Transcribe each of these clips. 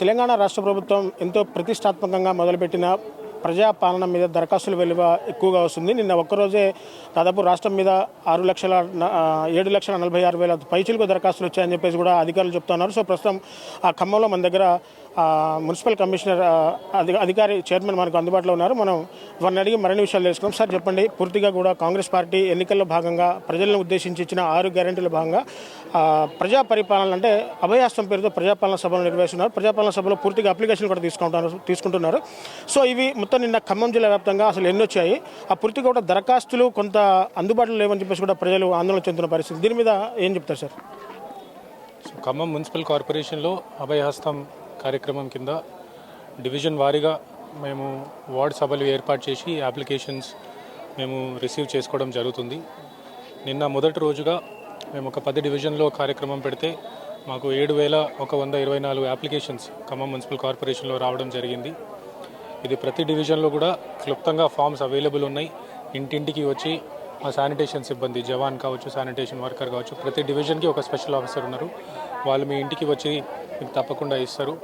తెలంగాణ రాష్ట్ర ప్రభుత్వం ఎంతో ప్రతిష్టాత్మకంగా మొదలుపెట్టిన ప్రజాపాలన మీద దరఖాస్తుల విలువ ఎక్కువగా వస్తుంది. నిన్న ఒక్కరోజే దాదాపు రాష్ట్రం మీద ఆరు లక్షల ఏడు లక్షల నలభై ఆరు వేల పైచులకు దరఖాస్తులు వచ్చాయని చెప్పేసి కూడా అధికారులు చెప్తున్నారు. సో ప్రస్తుతం ఆ ఖమ్మంలో మన దగ్గర మున్సిపల్ కమిషనర్ అధికారి చైర్మన్ మనకు అందుబాటులో ఉన్నారు. మనం వారిని అడిగి మరిన్ని విషయాలు తెలుసుకుందాం. సార్ చెప్పండి. పూర్తిగా కూడా కాంగ్రెస్ పార్టీ ఎన్నికల్లో భాగంగా ప్రజలను ఉద్దేశించి ఇచ్చిన ఆరు గ్యారెంటీల భాగంగా ప్రజా పరిపాలన అంటే అభయాస్తం పేరుతో ప్రజాపాలన సభలు నిర్వహిస్తున్నారు. ప్రజాపాలన సభలో పూర్తిగా అప్లికేషన్ కూడా తీసుకుంటున్నారు తీసుకుంటున్నారు. సో ఇవి మొత్తం నిన్న ఖమ్మం జిల్లా వ్యాప్తంగా అసలు ఎన్ని వచ్చాయి? ఆ పూర్తిగా కూడా దరఖాస్తులు కొంత అందుబాటులో లేవని చెప్పేసి కూడా ప్రజలు ఆందోళన చెందుతున్న పరిస్థితి. దీని మీద ఏం చెప్తారు సార్? సో ఖమ్మం మున్సిపల్ కార్పొరేషన్లో అభయహస్తం కార్యక్రమం కింద డివిజన్ వారీగా మేము వార్డ్ సభలు ఏర్పాటు చేసి అప్లికేషన్స్ మేము రిసీవ్ చేసుకోవడం జరుగుతుంది. నిన్న మొదటి రోజుగా మేము ఒక పది డివిజన్లో కార్యక్రమం పెడితే మాకు ఏడు వేల ఒక వంద ఇరవై నాలుగు అప్లికేషన్స్ ఖమ్మం మున్సిపల్ కార్పొరేషన్లో రావడం జరిగింది. ఇది ప్రతి డివిజన్లో కూడా క్లుప్తంగా ఫామ్స్ అవైలబుల్ ఉన్నాయి. ఇంటింటికి వచ్చి మా శానిటేషన్ సిబ్బంది జవాన్ కావచ్చు శానిటేషన్ వర్కర్ కావచ్చు ప్రతి డివిజన్కి ఒక స్పెషల్ ఆఫీసర్ ఉన్నారు. వాళ్ళు మీ ఇంటికి వచ్చి మీకు తప్పకుండా ఇస్తారు.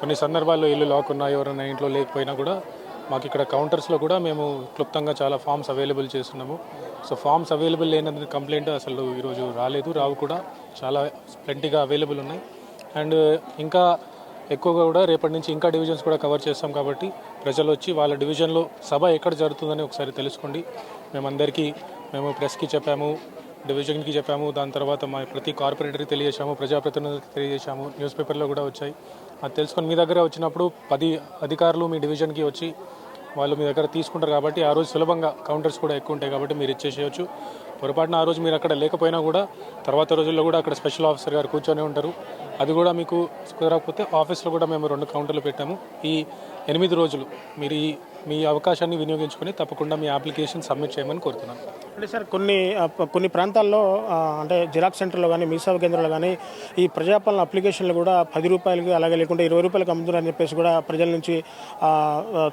కొన్ని సందర్భాల్లో ఇల్లు లాక్ ఉన్నా ఎవరైనా ఇంట్లో లేకపోయినా కూడా మాకు ఇక్కడ కౌంటర్స్లో కూడా మేము క్లుప్తంగా చాలా ఫామ్స్ అవైలబుల్ చేస్తున్నాము. సో ఫామ్స్ అవైలబుల్ లేనందుకు కంప్లైంట్ అసలు ఈరోజు రాలేదు. రావు కూడా చాలా ప్లెంటీగా అవైలబుల్ ఉన్నాయి. అండ్ ఇంకా ఎక్కువగా కూడా రేపటి నుంచి ఇంకా డివిజన్స్ కూడా కవర్ చేస్తాం కాబట్టి ప్రజలు వచ్చి వాళ్ళ డివిజన్లో సభ ఎక్కడ జరుగుతుందని ఒకసారి తెలుసుకోండి. మేమందరికీ మేము ప్రెస్కి చెప్పాము. డివిజన్కి చెప్పాము. దాని తర్వాత మా ప్రతి కార్పొరేటర్కి తెలియజేశాము ప్రజాప్రతినిధులకు తెలియజేశాము. న్యూస్ పేపర్లో కూడా వచ్చాయి. అది తెలుసుకొని మీ దగ్గర వచ్చినప్పుడు పది అధికారులు మీ డివిజన్కి వచ్చి వాళ్ళు మీ దగ్గర తీసుకుంటారు కాబట్టి ఆ రోజు సులభంగా కౌంటర్స్ కూడా ఎక్కువ ఉంటాయి కాబట్టి మీరు ఇచ్చేసేయచ్చు. పొరపాటున ఆ రోజు మీరు అక్కడ లేకపోయినా కూడా తర్వాత రోజుల్లో కూడా అక్కడ స్పెషల్ ఆఫీసర్ గారు కూర్చొని ఉంటారు. అది కూడా మీకు కుదరకపోతే ఆఫీస్లో కూడా మేము రెండు కౌంటర్లు పెట్టాము. ఈ ఎనిమిది రోజులు మీరు ఈ మీ అవకాశాన్ని వినియోగించుకొని తప్పకుండా మీ అప్లికేషన్ సబ్మిట్ చేయమని కోరుతున్నాను. అంటే సార్ కొన్ని కొన్ని ప్రాంతాల్లో అంటే జిరాక్స్ సెంటర్లో కానీ మీ సేవ కేంద్రాల్లో కానీ ఈ ప్రజాపాలన అప్లికేషన్లు కూడా పది రూపాయలకి అలాగే లేకుంటే ఇరవై రూపాయలకి అమ్ముతున్నారని చెప్పేసి కూడా ప్రజల నుంచి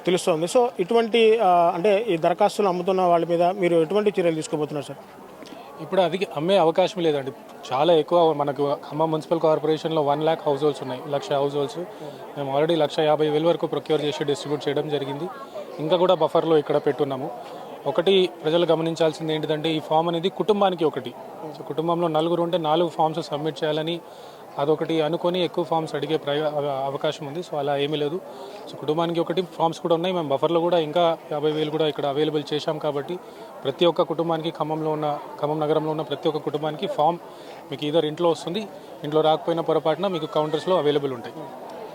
తెలుస్తోంది. సో ఇటువంటి అంటే ఈ దరఖాస్తులు అమ్ముతున్న వాళ్ళ మీద మీరు ఎటువంటి చర్యలు తీసుకోబోతున్నారు సార్? ఇప్పుడు అది అమ్మే అవకాశం లేదండి. చాలా ఎక్కువ మనకు ఖమ్మం మున్సిపల్ కార్పొరేషన్లో వన్ ల్యాక్ హౌస్ హోల్డ్స్ ఉన్నాయి. లక్ష హౌస్ హోల్డ్స్ మేము ఆల్రెడీ లక్ష యాభై వేల వరకు ప్రొక్యూర్ చేసి డిస్ట్రిబ్యూట్ చేయడం జరిగింది. ఇంకా కూడా బఫర్లో ఇక్కడ పెట్టున్నాము. ఒకటి ప్రజలు గమనించాల్సింది ఏంటిదంటే ఈ ఫామ్ అనేది కుటుంబానికి ఒకటి. సో కుటుంబంలో నలుగురు ఉంటే నాలుగు ఫామ్స్ సబ్మిట్ చేయాలని అదొకటి అనుకొని ఎక్కువ ఫామ్స్ అడిగే ప్రయ అవ- అవకాశం ఉంది. సో అలా ఏమీ లేదు. సో కుటుంబానికి ఒకటి ఫామ్స్ కూడా ఉన్నాయి. మేము బఫర్లో కూడా ఇంకా యాభై వేలు కూడా ఇక్కడ అవైలబుల్ చేశాం కాబట్టి ప్రతి ఒక్క కుటుంబానికి ఖమ్మంలో ఉన్న ఖమ్మం నగరంలో ఉన్న ప్రతి ఒక్క కుటుంబానికి ఫామ్ మీకు ఇదర్ ఇంట్లో వస్తుంది ఇంట్లో రాకపోయినా పొరపాటున మీకు కౌంటర్స్లో అవైలబుల్ ఉంటాయి.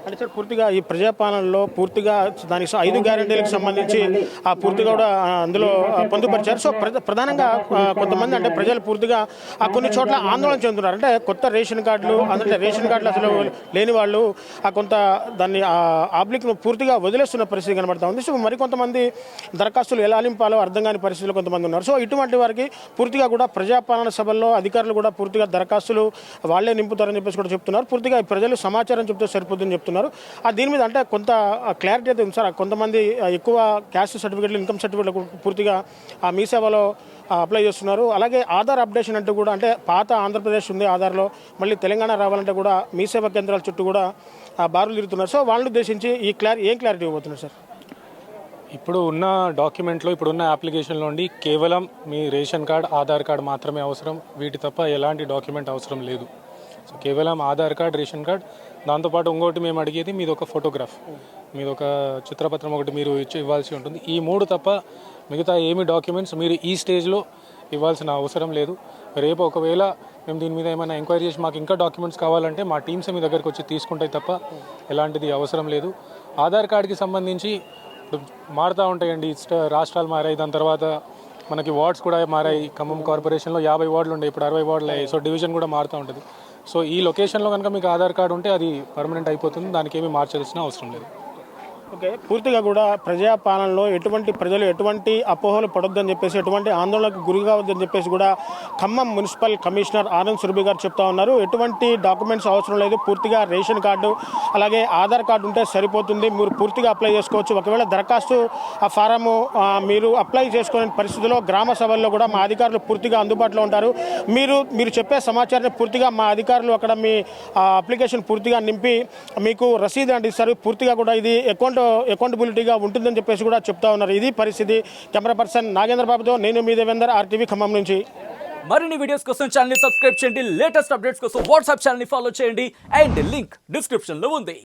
అంటే సార్ పూర్తిగా ఈ ప్రజాపాలనలో పూర్తిగా దానికి ఐదు గ్యారెంటీలకు సంబంధించి ఆ పూర్తిగా కూడా అందులో పొందుపరిచారు. సో ప్రధానంగా కొంతమంది అంటే ప్రజలు పూర్తిగా ఆ కొన్ని చోట్ల ఆందోళన చెందుతున్నారు. అంటే కొత్త రేషన్ కార్డులు అంటే రేషన్ కార్డులు అసలు లేని వాళ్ళు ఆ కొంత దాన్ని ఆ ఆబ్లిక్ను పూర్తిగా వదిలేస్తున్న పరిస్థితి కనబడతా ఉంది. సో మరికొంతమంది దరఖాస్తులు ఎలా నింపాలో అర్థం కాని పరిస్థితులు కొంతమంది ఉన్నారు. సో ఇటువంటి వారికి పూర్తిగా కూడా ప్రజాపాలన సభల్లో అధికారులు కూడా పూర్తిగా దరఖాస్తులు వాళ్ళే నింపుతారని చెప్పేసి కూడా చెప్తున్నారు. పూర్తిగా ఈ ప్రజలు సమాచారం చెప్తే సరిపోతుందని చెప్తున్నారు. ఆ దీని మీద అంటే కొంత క్లారిటీ అయితే ఉంది సార్. కొంతమంది ఎక్కువ క్యాస్ట్ సర్టిఫికేట్లు ఇన్కమ్ సర్టిఫికేట్లు పూర్తిగా ఆ మీ సేవలో అప్లై చేస్తున్నారు. అలాగే ఆధార్ అప్డేషన్ అంటూ కూడా అంటే పాత ఆంధ్రప్రదేశ్ ఉంది ఆధార్లో మళ్ళీ తెలంగాణ రావాలంటే కూడా మీ సేవా కేంద్రాల చుట్టూ కూడా బారులు తిరుగుతున్నారు. సో వాళ్ళని ఉద్దేశించి ఈ క్లారి ఏం క్లారిటీ ఇవ్వబోతున్నారు సార్? ఇప్పుడు ఉన్న డాక్యుమెంట్లో ఇప్పుడున్న అప్లికేషన్లో ఉండి కేవలం మీ రేషన్ కార్డ్ ఆధార్ కార్డ్ మాత్రమే అవసరం. వీటి తప్ప ఎలాంటి డాక్యుమెంట్ అవసరం లేదు. సో కేవలం ఆధార్ కార్డ్ రేషన్ కార్డ్. దాంతోపాటు ఇంకోటి మేము అడిగేది మీది ఒక ఫోటోగ్రాఫ్. మీది ఒక చిత్రపత్రం ఒకటి మీరు ఇచ్చి ఇవ్వాల్సి ఉంటుంది. ఈ మూడు తప్ప మిగతా ఏమి డాక్యుమెంట్స్ మీరు ఈ స్టేజ్లో ఇవ్వాల్సిన అవసరం లేదు. రేపు ఒకవేళ మేము దీని మీద ఏమైనా ఎంక్వైరీ చేసి మాకు ఇంకా డాక్యుమెంట్స్ కావాలంటే మా టీమ్స్ మీ దగ్గరకు వచ్చి తీసుకుంటాయి తప్ప ఎలాంటిది అవసరం లేదు. ఆధార్ కార్డ్కి సంబంధించి ఇప్పుడు మారుతూ ఉంటాయండి. రాష్ట్రాలు మారాయి. దాని తర్వాత మనకి వార్డ్స్ కూడా మారాయి. ఖమ్మం కార్పొరేషన్లో యాభై వార్డులు ఉండే. ఇప్పుడు అరవై వార్డులు అయ్యాయి. సో డివిజన్ కూడా మారుతూ ఉంటుంది. సో ఈ లొకేషన్లో కనుక మీకు ఆధార్ కార్డు ఉంటే అది పర్మనెంట్ అయిపోతుంది. దానికి ఏమీ మార్చాల్సిన అవసరం లేదు. ఓకే. పూర్తిగా కూడా ప్రజాపాలనలో ఎటువంటి ప్రజలు ఎటువంటి అపోహలు పడొద్దని చెప్పేసి ఎటువంటి ఆందోళనకు గురి కావద్దని చెప్పేసి కూడా ఖమ్మం మున్సిపల్ కమిషనర్ ఆనంద్ సురభి గారు చెప్తా ఉన్నారు. ఎటువంటి డాక్యుమెంట్స్ అవసరం లేదు. పూర్తిగా రేషన్ కార్డు అలాగే ఆధార్ కార్డు ఉంటే సరిపోతుంది. మీరు పూర్తిగా అప్లై చేసుకోవచ్చు. ఒకవేళ దరఖాస్తు ఆ ఫారము మీరు అప్లై చేసుకునే పరిస్థితిలో గ్రామ సభల్లో కూడా మా అధికారులు పూర్తిగా అందుబాటులో ఉంటారు. మీరు మీరు చెప్పే సమాచారాన్ని పూర్తిగా మా అధికారులు అక్కడ మీ అప్లికేషన్ పూర్తిగా నింపి మీకు రసీదు అందిస్తారు. పూర్తిగా కూడా ఇది అకౌంట్ అకౌంటబిలిటీగా ఉంటుందని చెప్పేసి కూడా చెప్తా ఉన్నారు. ఇది పరిస్థితి. కెమెరా పర్సన్ నాగేంద్ర బాబుతో నేను మీ దేవేందర్ ఆర్టీవీ ఖమ్మం నుంచి. మరిన్ని వీడియోస్ కోసం ఛానల్ సబ్స్క్రైబ్ చేయండి. లేటెస్ట్ అప్డేట్స్ కోసం వాట్సాప్ ఛానల్ ఫాలో చేయండి. అండ్ లింక్ డిస్క్రిప్షన్లో ఉంది.